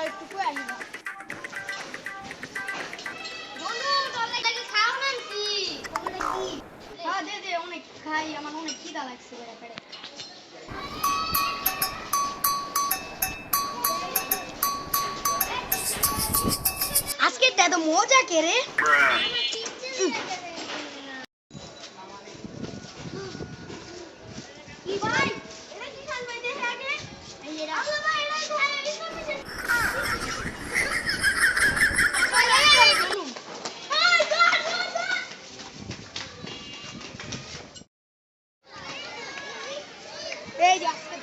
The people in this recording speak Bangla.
হ্যাঁ, অনেক খাই আমার অনেক খিদা লাগছে ব্যাপারে আজকে তো মজা কে রে? কি Ve yastık.